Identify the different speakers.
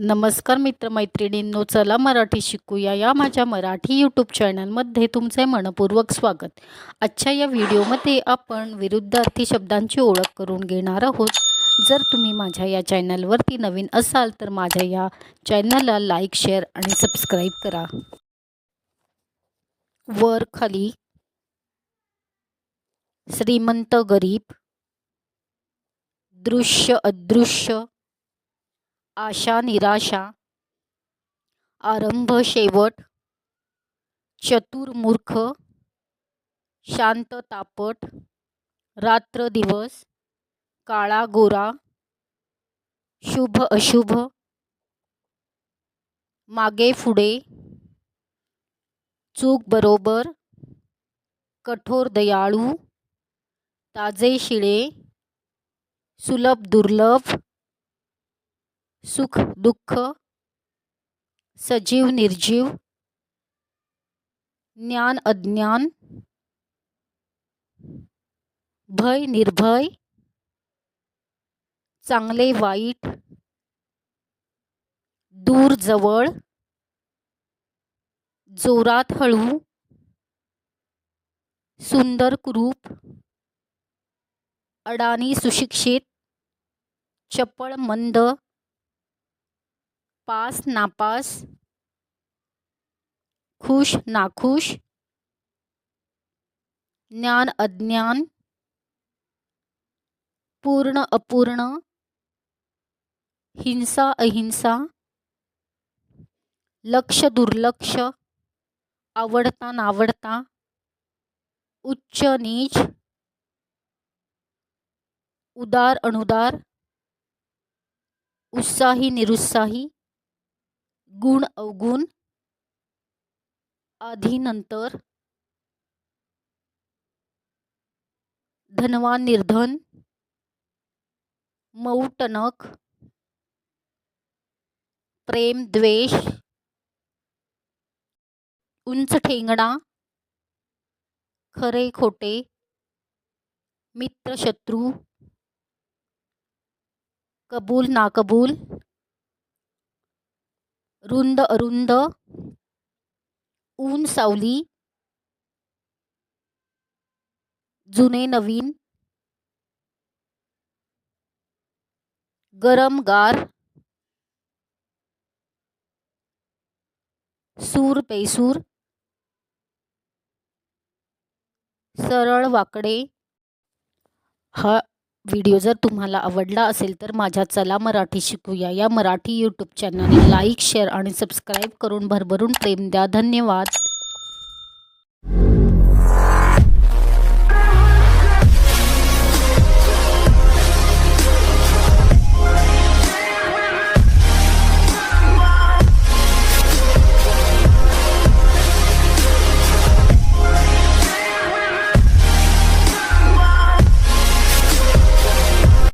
Speaker 1: नमस्कार मित्रमैत्रिणींनो चला मराठी शिकूया या माझ्या मराठी यूट्यूब चॅनलमध्ये तुमचे मनपूर्वक स्वागत. आजच्या या व्हिडिओमध्ये आपण विरुद्धार्थी शब्दांची ओळख करून घेणार आहोत. जर तुम्ही माझ्या या चॅनलवरती नवीन असाल तर माझ्या या चॅनलला लाईक शेअर आणि सबस्क्राईब करा. वर खाली श्रीमंत गरीब दृश्य अदृश्य आशा निराशा. आरंभ शेवट. चतुर मूर्ख. शांत तापट. रात्र दिवस. काळा गोरा. शुभ अशुभ. मागे पुढे. चूक बरोबर. कठोर दयाळू. ताजे शिळे. सुलभ दुर्लभ. सुख दुःख सजीव निर्जीव ज्ञान अज्ञान भय निर्भय चांगले वाईट दूर जवळ जोरात हळू सुंदर कुरूप अडाणी सुशिक्षित चपळ मंद पास नापास, खुश नाखुश, ज्ञान अज्ञान, पूर्ण अपूर्ण, हिंसा अहिंसा, लक्ष दुर्लक्ष, आवडता नावडता, उच्च नीच, उदार अनुदार, उत्साही निरुत्साही गुण अवगुण आधीनंतर धनवान निर्धन मऊ टनक प्रेम द्वेष उंच ठेंगणा खरे खोटे मित्र शत्रू कबूल नाकबूल रुंद अरुंद ऊन सावली जुने नवीन गरम गार सूर पेसूर सरळ वाकडे ह व्हिडिओ जर तुम्हाला आवडला असेल तर माझ्या चला मराठी शिकूया. या मराठी यूट्यूब चॅनलने लाईक शेअर आणि सबस्क्राईब करून भरभरून प्रेम द्या. धन्यवाद.